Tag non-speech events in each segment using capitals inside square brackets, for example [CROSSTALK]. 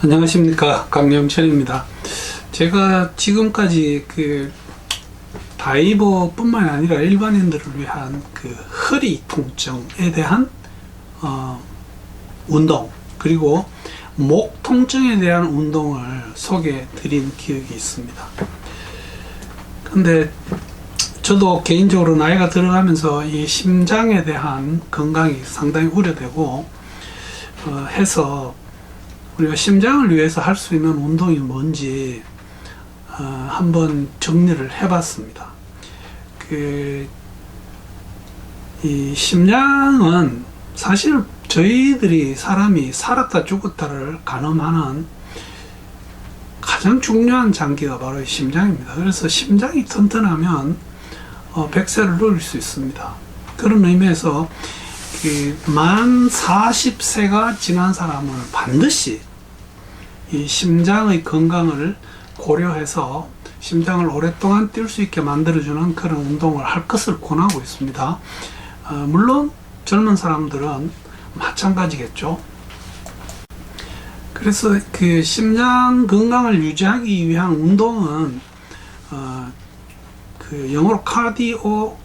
안녕하십니까 강영철입니다. 제가 지금까지 그 다이버뿐만 아니라 일반인들을 위한 그 허리 통증에 대한 어, 운동 그리고 목 통증에 대한 운동을 소개해 드린 기억이 있습니다. 근데 저도 개인적으로 나이가 들어가면서 이 심장에 대한 건강이 상당히 우려되고 어, 해서 우리가 심장을 위해서 할 수 있는 운동이 뭔지 어, 한번 정리를 해봤습니다. 그, 이 심장은 사실 저희들이 사람이 살았다 죽었다를 가늠하는 가장 중요한 장기가 바로 이 심장입니다. 그래서 심장이 튼튼하면 어, 100세를 누릴 수 있습니다. 그런 의미에서 그만 40세가 지난 사람은 반드시 이 심장의 건강을 고려해서 심장을 오랫동안 뛸 수 있게 만들어주는 그런 운동을 할 것을 권하고 있습니다. 어, 물론 젊은 사람들은 마찬가지겠죠. 그래서 그 심장 건강을 유지하기 위한 운동은 어, 그 영어로 카디오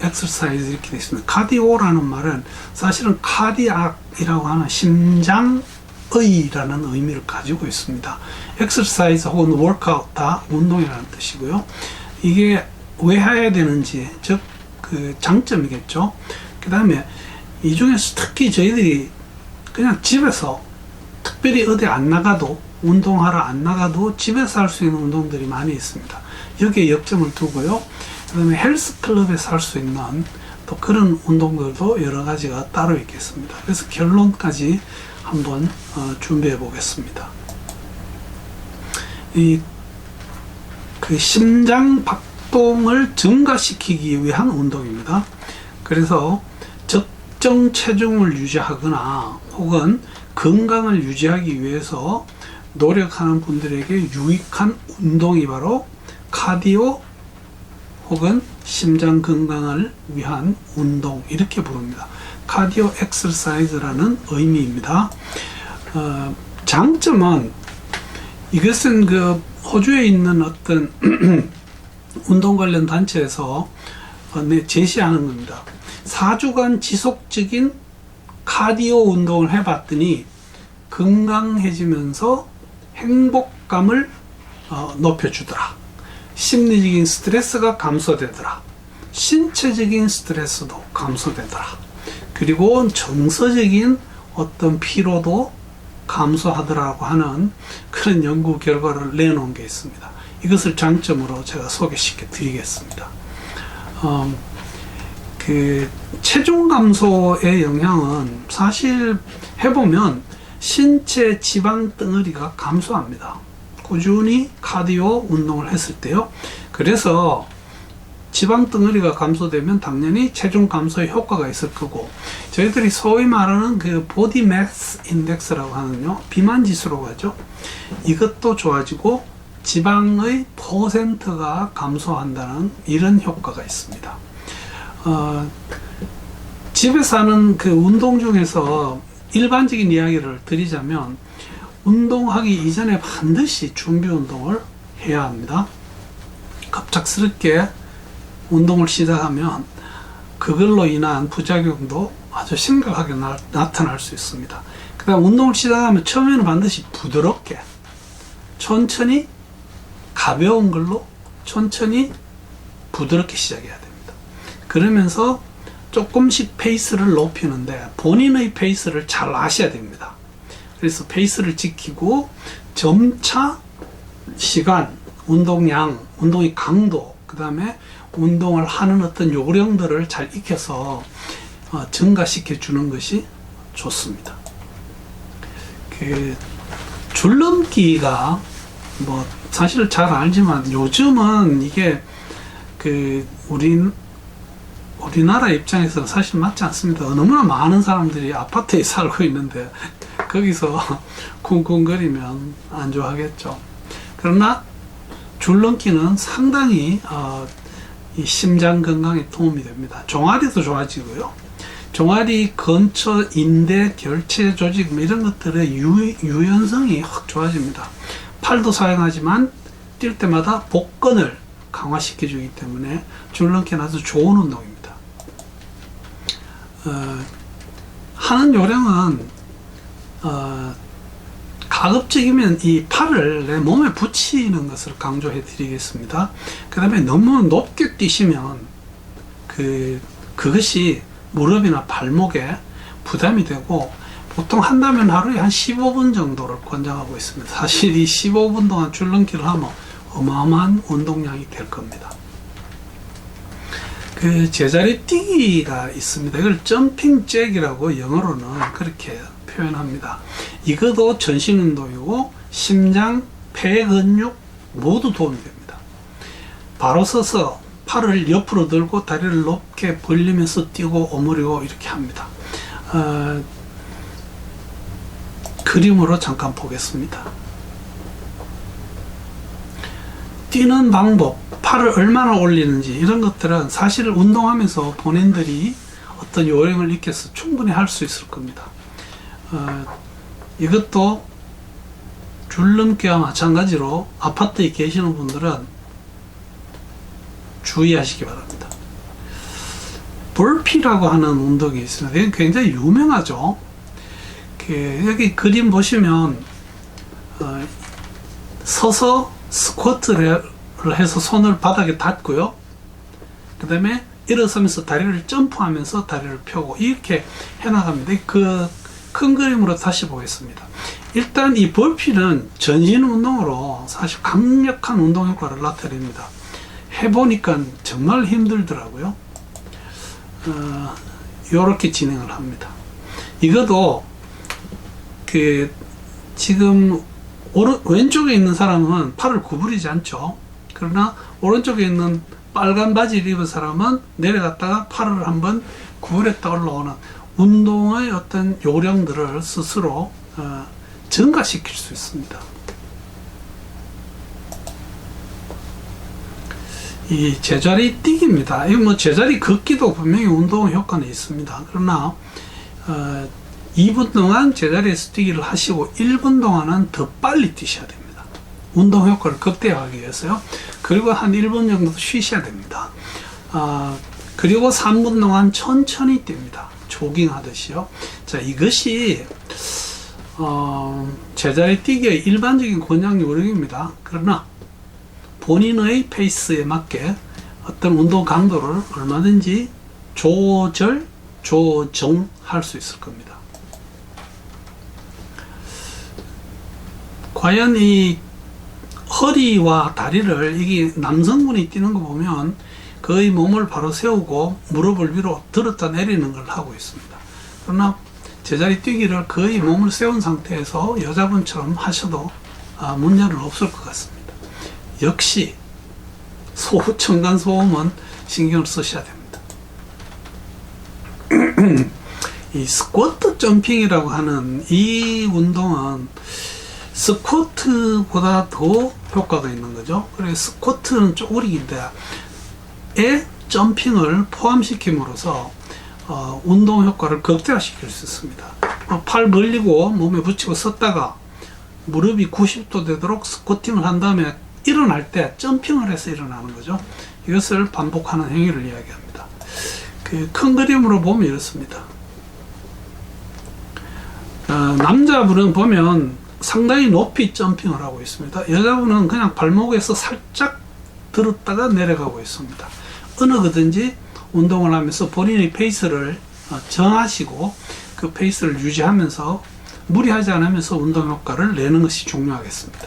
엑서사이즈 이렇게 되어 있습니다. 카디오라는 말은 사실은 카디악이라고 하는 심장 의라는 의미를 가지고 있습니다. 엑서사이즈 혹은 워크아웃 다 운동이라는 뜻이고요. 이게 왜 해야 되는지 즉 그 장점이겠죠. 그 다음에 이 중에서 특히 저희들이 그냥 집에서 특별히 어디 안 나가도 운동하러 안 나가도 집에서 할 수 있는 운동들이 많이 있습니다. 여기에 역점을 두고요. 그 다음에 헬스클럽에서 할 수 있는 또 그런 운동들도 여러 가지가 따로 있겠습니다. 그래서 결론까지 한번 어, 준비해 보겠습니다. 이 그 심장 박동을 증가시키기 위한 운동입니다. 그래서 적정 체중을 유지하거나 혹은 건강을 유지하기 위해서 노력하는 분들에게 유익한 운동이 바로 카디오 혹은 심장 건강을 위한 운동 이렇게 부릅니다. 카디오 엑서사이즈라는 의미입니다. 어, 장점은 이것은 그 호주에 있는 어떤 [CLEARS THROAT] 운동 관련 단체에서 어, 네, 제시하는 겁니다. 4주간 지속적인 카디오 운동을 해봤더니 건강해지면서 행복감을 어, 높여주더라. 심리적인 스트레스가 감소되더라. 신체적인 스트레스도 감소되더라. 그리고 정서적인 어떤 피로도 감소하더라고 하는 그런 연구 결과를 내놓은 게 있습니다. 이것을 장점으로 제가 소개시켜 드리겠습니다. 음, 그 체중 감소의 영향은 사실 해보면 신체 지방 덩어리가 감소합니다. 꾸준히 카디오 운동을 했을 때요. 그래서 지방 덩어리가 감소되면 당연히 체중 감소에 효과가 있을 거고 저희들이 소위 말하는 그 보디 매스 인덱스라고 하는요 비만 지수라고 하죠 이것도 좋아지고 지방의 퍼센트가 감소한다는 이런 효과가 있습니다 어, 집에서 하는 그 운동 중에서 일반적인 이야기를 드리자면 운동하기 이전에 반드시 준비 운동을 해야 합니다. 갑작스럽게 운동을 시작하면 그걸로 인한 부작용도 아주 심각하게 나, 타날 수 있습니다. 그 다음 운동을 시작하면 처음에는 반드시 부드럽게 천천히 가벼운 걸로 천천히 부드럽게 시작해야 됩니다. 그러면서 조금씩 페이스를 높이는데 본인의 페이스를 잘 아셔야 됩니다. 그래서 페이스를 지키고 점차 시간, 운동량, 운동의 강도, 그 다음에 운동을 하는 어떤 요령들을 잘 익혀서 어, 증가시켜 주는 것이 좋습니다. 그 줄넘기가 뭐 사실 잘 알지만 요즘은 이게 그 우리 우리나라 입장에서는 사실 맞지 않습니다. 너무나 많은 사람들이 아파트에 [LAUGHS] 살고 있는데 거기서 [LAUGHS] 쿵쿵거리면 안 좋아하겠죠. 그러나 줄넘기는 상당히 어, 이 심장 건강에 도움이 됩니다. 종아리도 좋아지고요. 종아리 근처 인대 결체 조직 뭐 이런 것들의 유, 유연성이 확 좋아집니다. 팔도 사용하지만 뛸 때마다 복근을 강화시켜 주기 때문에 줄넘기는 아주 좋은 운동입니다. 어, 하는 요령은 어, 가급적이면 이 팔을 내 몸에 붙이는 것을 강조해 드리겠습니다. 그 다음에 너무 높게 뛰시면 그, 그것이 무릎이나 발목에 부담이 되고 보통 한다면 하루에 한 15분 정도를 권장하고 있습니다. 사실 이 15분 동안 줄넘기를 하면 어마어마한 운동량이 될 겁니다. 그 제자리 뛰기가 있습니다. 이걸 점핑 잭이라고 영어로는 그렇게 표현합니다. 이것도 전신 운동이고 심장, 폐 근육 모두 도움이 됩니다. 바로 서서 팔을 옆으로 들고 다리를 높게 벌리면서 뛰고 오므리고 이렇게 합니다. 어, 그림으로 잠깐 보겠습니다. 뛰는 방법, 팔을 얼마나 올리는지 이런 것들은 사실 운동하면서 본인들이 어떤 요령을 익혀서 충분히 할 수 있을 겁니다. 어, 이것도 줄넘기와 마찬가지로 아파트에 계시는 분들은 주의하시기 바랍니다. 볼피라고 하는 운동이 있습니다. 굉장히 유명하죠. 그 여기 그림 보시면 어, 서서 스쿼트를 해서 손을 바닥에 닿고요. 그 다음에 일어서면서 다리를 점프하면서 다리를 펴고 이렇게 해나갑니다. 그 큰 그림으로 다시 보겠습니다. 일단 이 볼피는 전신 운동으로 사실 강력한 운동 효과를 나타냅니다. 해보니까 정말 힘들더라고요. 어, 요렇게 진행을 합니다. 이것도 그 지금 오른, 왼쪽에 있는 사람은 팔을 구부리지 않죠. 그러나 오른쪽에 있는 빨간 바지를 입은 사람은 내려갔다가 팔을 한번 구부렸다 올라오는 운동의 어떤 요령들을 스스로 어, 증가시킬 수 있습니다. 이 제자리 뛰기입니다. 이 뭐 제자리 걷기도 분명히 운동 효과는 있습니다. 그러나 어, 2분 동안 제자리에서 뛰기를 하시고 1분 동안은 더 빨리 뛰셔야 됩니다. 운동 효과를 극대화하기 위해서요. 그리고 한 1분 정도 쉬셔야 됩니다. 아, 그리고 3분 동안 천천히 뜁니다. 조깅 하듯이요. 자, 이것이 어, 제자리 뛰기의 일반적인 권장 요령입니다. 그러나 본인의 페이스에 맞게 어떤 운동 강도를 얼마든지 조절, 조정할 수 있을 겁니다. 과연 이 허리와 다리를 이게 남성분이 뛰는 거 보면 거의 몸을 바로 세우고 무릎을 위로 들었다 내리는 걸 하고 있습니다. 그러나 제자리 뛰기를 거의 몸을 세운 상태에서 여자분처럼 하셔도 아, 문제는 없을 것 같습니다. 역시 소음, 층간 소음은 신경을 쓰셔야 됩니다. [CLEARS THROAT] 이 스쿼트 점핑이라고 하는 이 운동은 스쿼트보다 더 효과가 있는 거죠. 그래서 스쿼트는 쪼그리기인데 에 점핑을 포함시킴으로써 어, 운동 효과를 극대화시킬 수 있습니다. 어, 팔 벌리고 몸에 붙이고 섰다가 무릎이 90도 되도록 스쿼팅을 한 다음에 일어날 때 점핑을 해서 일어나는 거죠. 이것을 반복하는 행위를 이야기합니다. 그 큰 그림으로 보면 이렇습니다. 어, 남자분은 보면 상당히 높이 점핑을 하고 있습니다. 여자분은 그냥 발목에서 살짝 들었다가 내려가고 있습니다. 어느 거든지 운동을 하면서 본인의 페이스를 어, 정하시고 그 페이스를 유지하면서 무리하지 않으면서 운동 효과를 내는 것이 중요하겠습니다.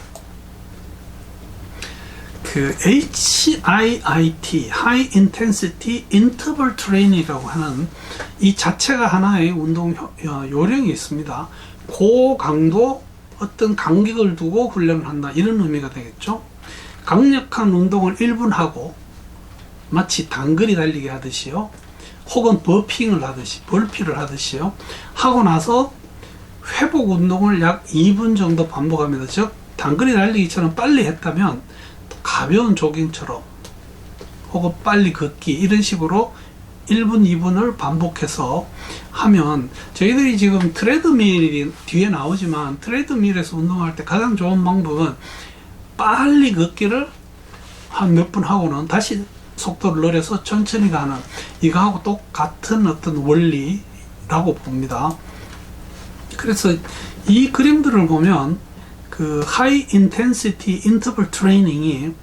그 HIIT, High Intensity Interval Training이라고 하는 이 자체가 하나의 운동 요- 어, 요령이 있습니다. 고강도 어떤 간격을 두고 훈련을 한다 이런 의미가 되겠죠. 강력한 운동을 1분 하고 마치 단거리 달리기 하듯이요. 혹은 버핑을 하듯이, 벌피를 하듯이요. 하고 나서 회복 운동을 약 2분 정도 반복합니다. 즉, 단거리 달리기처럼 빨리 했다면 가벼운 조깅처럼 혹은 빨리 걷기 이런 식으로 1분, 2분을 반복해서 하면 저희들이 지금 트레드밀이 뒤에 나오지만 트레드밀에서 운동할 때 가장 좋은 방법은 빨리 걷기를 한 몇 분 하고는 다시 속도를 늘려서 천천히 가는 이거하고 똑같은 어떤 원리라고 봅니다. 그래서 이 그림들을 보면 그 하이 인텐시티 인터벌 트레이닝이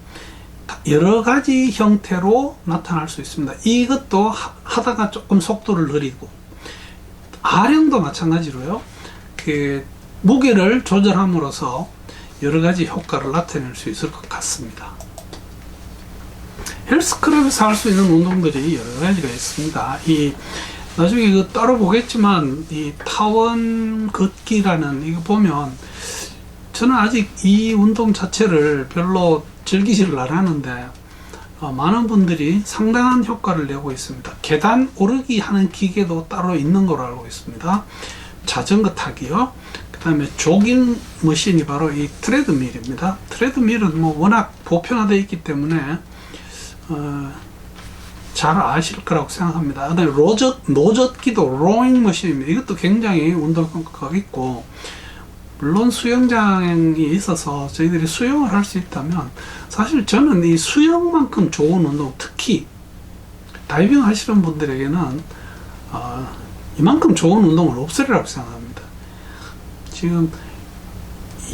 여러 가지 형태로 나타날 수 있습니다. 이것도 하- 하다가 조금 속도를 느리고 아령도 마찬가지로요. 그 무게를 조절함으로써 여러 가지 효과를 나타낼 수 있을 것 같습니다. 헬스클럽에서 할 수 있는 운동들이 여러 가지가 있습니다. 이 나중에 이거 따로 보겠지만 이 타원 걷기라는 이거 보면 저는 아직 이 운동 자체를 별로 즐기지를 않았는데 어, 많은 분들이 상당한 효과를 내고 있습니다. 계단 오르기 하는 기계도 따로 있는 걸로 알고 있습니다. 자전거 타기요. 그 다음에 조깅 머신이 바로 이 트레드밀입니다. 트레드밀은 뭐 워낙 보편화되어 있기 때문에 어, 잘 아실 거라고 생각합니다. 근데 로젓, 노젓기도 로잉 머신입니다. 이것도 굉장히 운동 효과가 있고 물론 수영장이 있어서 저희들이 수영을 할 수 있다면 사실 저는 이 수영만큼 좋은 운동 특히 다이빙 하시는 분들에게는 어, 이만큼 좋은 운동은 없으리라고 생각합니다. 지금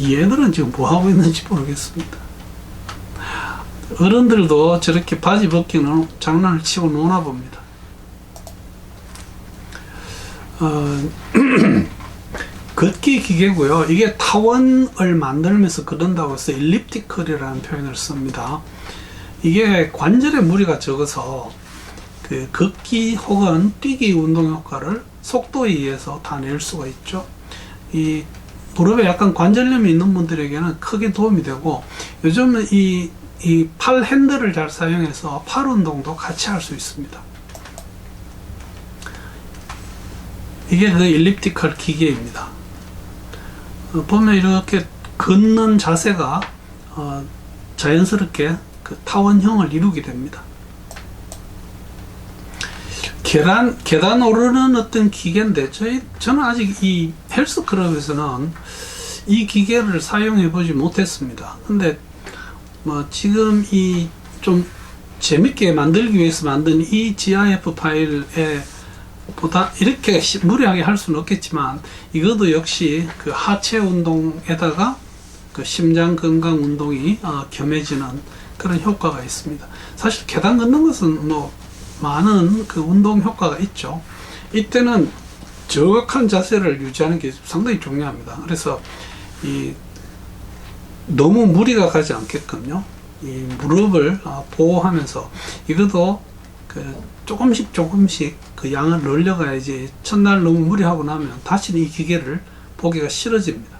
얘들은 지금 뭐 하고 있는지 모르겠습니다. 어른들도 저렇게 바지 벗기는 장난을 치고 노나 봅니다. 어, [CLEARS THROAT] 걷기 기계고요. 이게 타원을 만들면서 그런다고 해서 일립티컬이라는 표현을 씁니다. 이게 관절에 무리가 적어서 그 걷기 혹은 뛰기 운동 효과를 속도에 의해서 다 낼 수가 있죠. 이 무릎에 약간 관절염이 있는 분들에게는 크게 도움이 되고 요즘은 이, 이 팔 핸들을 잘 사용해서 팔 운동도 같이 할 수 있습니다. 이게 그 일립티컬 기계입니다. 어, 보면 이렇게 걷는 자세가 어, 자연스럽게 그 타원형을 이루게 됩니다. 계단 계단 오르는 어떤 기계인데 저희 저는 아직 이 헬스 클럽에서는 이 기계를 사용해 보지 못했습니다. 근데 뭐 지금 이 좀 재밌게 만들기 위해서 만든 이 GIF 파일에 보다 이렇게 시- 무리하게 할 수는 없겠지만 이것도 역시 그 하체 운동에다가 그 심장 건강 운동이 어, 겸해지는 그런 효과가 있습니다. 사실 계단 걷는 것은 뭐 많은 그 운동 효과가 있죠. 이때는 정확한 자세를 유지하는 게 상당히 중요합니다. 그래서 이 너무 무리가 가지 않게끔요. 이 무릎을 어, 보호하면서 이것도 그 조금씩 조금씩 그 양을 늘려가야지 첫날 너무 무리하고 나면 다시는 이 기계를 보기가 싫어집니다.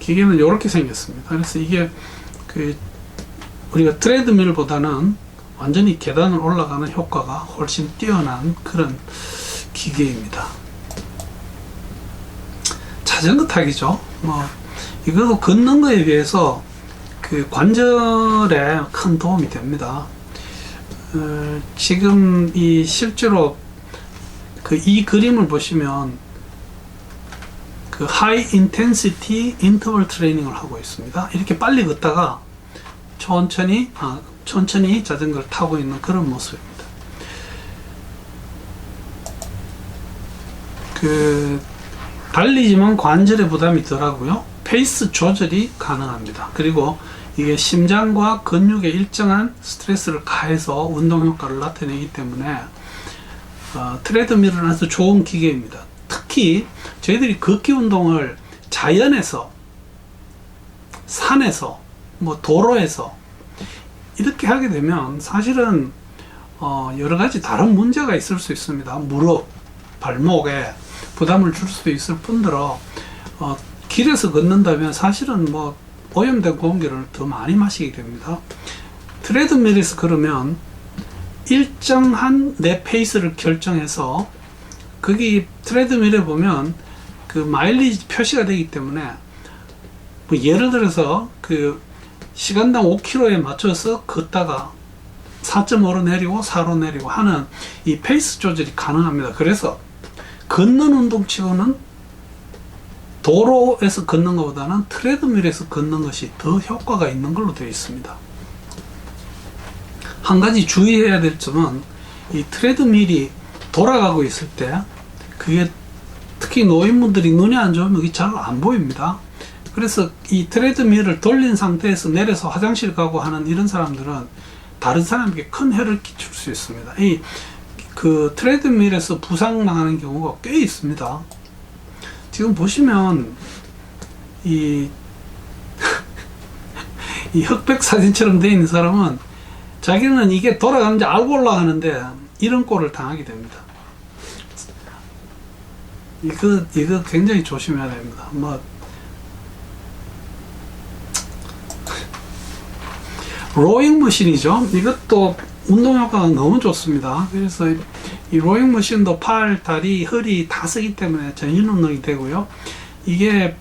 기계는 이렇게 생겼습니다. 그래서 이게 그 우리가 트레드밀보다는 완전히 계단을 올라가는 효과가 훨씬 뛰어난 그런 기계입니다. 자전거 타기죠. 뭐 이것도 걷는 거에 비해서 그 관절에 큰 도움이 됩니다. 어, 지금 이 실제로 그 이 그림을 보시면 그 하이 인텐시티 인터벌 트레이닝을 하고 있습니다. 이렇게 빨리 걷다가 천천히 아, 천천히 자전거를 타고 있는 그런 모습입니다. 그 달리지만 관절에 부담이 덜하고요. 페이스 조절이 가능합니다. 그리고 이게 심장과 근육에 일정한 스트레스를 가해서 운동 효과를 나타내기 때문에 어, 트레드밀은 아주 좋은 기계입니다. 특히 저희들이 걷기 운동을 자연에서 산에서 뭐 도로에서 이렇게 하게 되면 사실은 어, 여러 가지 다른 문제가 있을 수 있습니다. 무릎, 발목에 부담을 줄 수도 있을 뿐더러 어, 길에서 걷는다면 사실은 뭐 오염된 공기를 더 많이 마시게 됩니다. 트레드밀에서 그러면 일정한 내 페이스를 결정해서 거기 트레드밀에 보면 그 마일리지 표시가 되기 때문에 뭐 예를 들어서 그 시간당 5km에 맞춰서 걷다가 4.5로 내리고 4로 내리고 하는 이 페이스 조절이 가능합니다. 그래서 걷는 운동치고는 도로에서 걷는 것보다는 트레드밀에서 걷는 것이 더 효과가 있는 걸로 되어 있습니다. 한 가지 주의해야 될 점은 이 트레드밀이 돌아가고 있을 때 그게 특히 노인분들이 눈이 안 좋으면 이게 잘 안 보입니다. 그래서 이 트레드밀을 돌린 상태에서 내려서 화장실 가고 하는 이런 사람들은 다른 사람에게 큰 해를 끼칠 수 있습니다. 이 그 트레드밀에서 부상 당하는 경우가 꽤 있습니다. 지금 보시면 이, [LAUGHS] 이 흑백 사진처럼 되어 있는 사람은 자기는 이게 돌아가는지 알고 올라가는데 이런 꼴을 당하게 됩니다. 이거 이거 굉장히 조심해야 됩니다. 뭐 로잉 머신이죠. 이것도 운동 효과가 너무 좋습니다. 그래서 이- 이 로잉 머신도 팔, 다리, 허리 다 쓰기 때문에 전신 운동이 되고요. 이게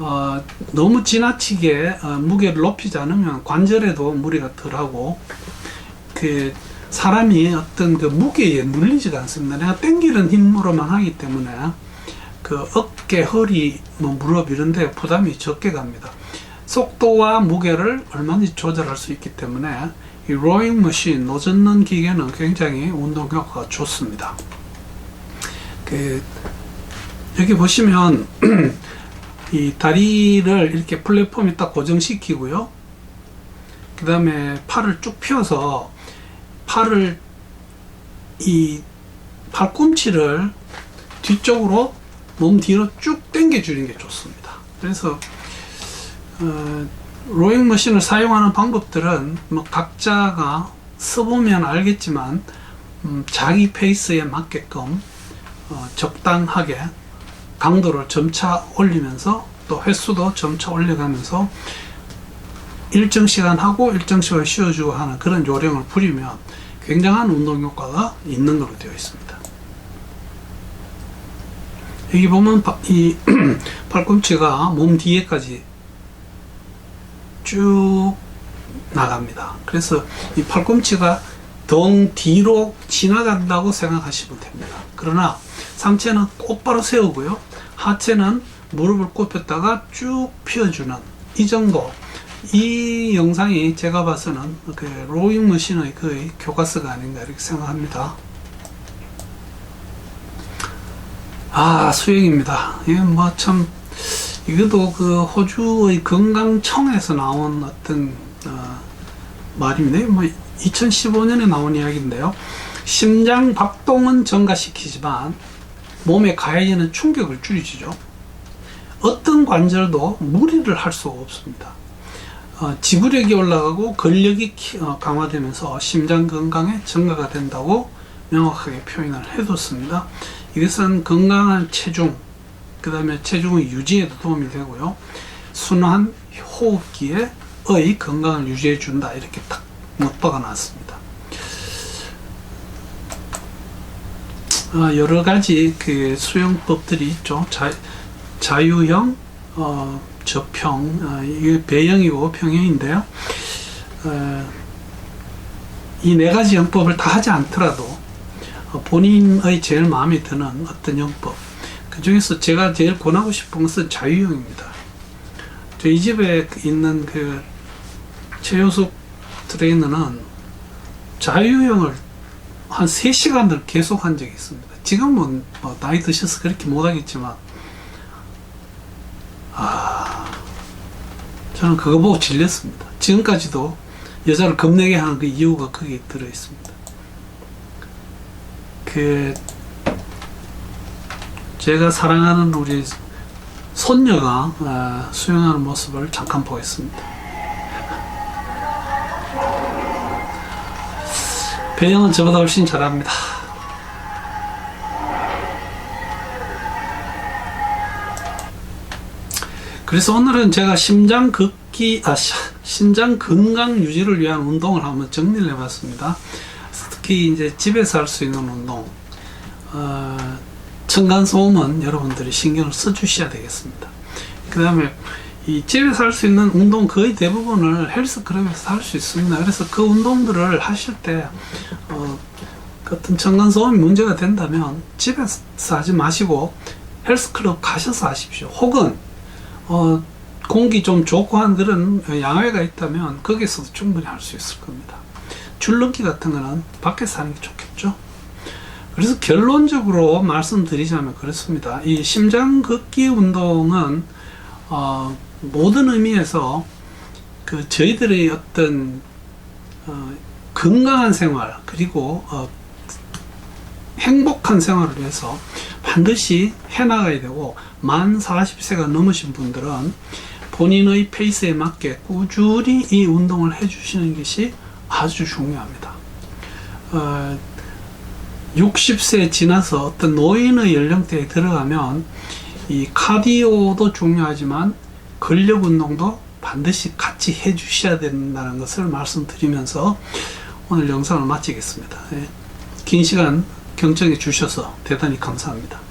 어, 너무 지나치게 어, 무게를 높이지 않으면 관절에도 무리가 덜하고 그 사람이 어떤 그 무게에 눌리지가 않습니다. 내가 땡기는 힘으로만 하기 때문에 그 어깨, 허리, 뭐 무릎 이런데 부담이 적게 갑니다. 속도와 무게를 얼마든지 조절할 수 있기 때문에 이 로잉 머신, 노젓는 기계는 굉장히 운동 효과가 좋습니다. 그 여기 보시면 [CLEARS THROAT] 이 다리를 이렇게 플랫폼에 딱 고정시키고요. 그 다음에 팔을 쭉 펴서 팔을 이 팔꿈치를 뒤쪽으로 몸 뒤로 쭉 당겨 주는 게 좋습니다. 그래서 어, 로잉 머신을 사용하는 방법들은 뭐 각자가 써보면 알겠지만 음, 자기 페이스에 맞게끔 어, 적당하게 강도를 점차 올리면서 또 횟수도 점차 올려가면서 일정 시간 하고 일정 시간 쉬어주고 하는 그런 요령을 부리면 굉장한 운동 효과가 있는 걸로 되어 있습니다. 여기 보면 바- 이 [CLEARS THROAT] 팔꿈치가 몸 뒤에까지 쭉 나갑니다. 그래서 이 팔꿈치가 덩 뒤로 지나간다고 생각하시면 됩니다. 그러나 상체는 똑바로 세우고요. 하체는 무릎을 굽혔다가 쭉 펴주는 이 정도. 이 영상이 제가 봐서는 그 로잉 머신의 거의 교과서가 아닌가 이렇게 생각합니다. 아, 수영입니다. 이게 뭐 참, 이것도 그 호주의 건강청에서 나온 어떤, 어, 말입니다. 뭐 2015년에 나온 이야기인데요. 심장 박동은 증가시키지만 몸에 가해지는 충격을 줄이죠. 어떤 관절도 무리를 할 수가 없습니다. 어, 지구력이 올라가고 근력이 키- 어, 강화되면서 심장 건강에 증가가 된다고 명확하게 표현을 해뒀습니다. 이것은 건강한 체중, 그 다음에 체중의 유지에도 도움이 되고요. 순환 호흡기의 건강을 유지해 준다. 이렇게 딱못 박아놨습니다. 어, 여러 가지 그 수영법들이 있죠. 자, 자유형, 어, 저평, 어, 이게 배영이고 평형인데요. 어, 이네 가지 영법을 다 하지 않더라도 어, 본인의 제일 마음에 드는 어떤 영법 그 중에서 제가 제일 권하고 싶은 것은 자유형입니다. 저희 집에 있는 그 최효숙 트레이너는 자유형을 한 3시간을 계속 한 적이 있습니다. 지금은 뭐 나이 드셔서 그렇게 못하겠지만 아 저는 그거 보고 질렸습니다. 지금까지도 여자를 겁내게 하는 그 이유가 거기에 들어 있습니다. 그 제가 사랑하는 우리 손녀가 아, 수영하는 모습을 잠깐 보겠습니다. 배영은 저보다 훨씬 잘합니다. 그래서 오늘은 제가 심장 걷기, 아, 시- 심장 건강 유지를 위한 운동을 한번 정리를 해봤습니다. 특히 이제 집에서 할 수 있는 운동, 어, 층간소음은 여러분들이 신경을 써주셔야 되겠습니다. 그 다음에 이 집에서 할 수 있는 운동 거의 대부분을 헬스클럽에서 할 수 있습니다. 그래서 그 운동들을 하실 때 어, 어떤 층간소음이 문제가 된다면 집에서 하지 마시고 헬스클럽 가셔서 하십시오. 혹은 어, 공기 좀 좋고 한 그런 양회가 있다면 거기서도 충분히 할 수 있을 겁니다. 줄넘기 같은 거는 밖에서 하는 게 좋겠죠. 그래서 결론적으로 말씀드리자면 그렇습니다. 이 심장 걷기 운동은 어, 모든 의미에서 그 저희들의 어떤 어, 건강한 생활 그리고 어, 행복한 생활을 위해서 반드시 해나가야 되고 만 40세가 넘으신 분들은 본인의 페이스에 맞게 꾸준히 이 운동을 해주시는 것이 아주 중요합니다. 어, 60세 지나서 어떤 노인의 연령대에 들어가면 이 카디오도 중요하지만 근력 운동도 반드시 같이 해 주셔야 된다는 것을 말씀드리면서 오늘 영상을 마치겠습니다. 예. 긴 시간 경청해 주셔서 대단히 감사합니다.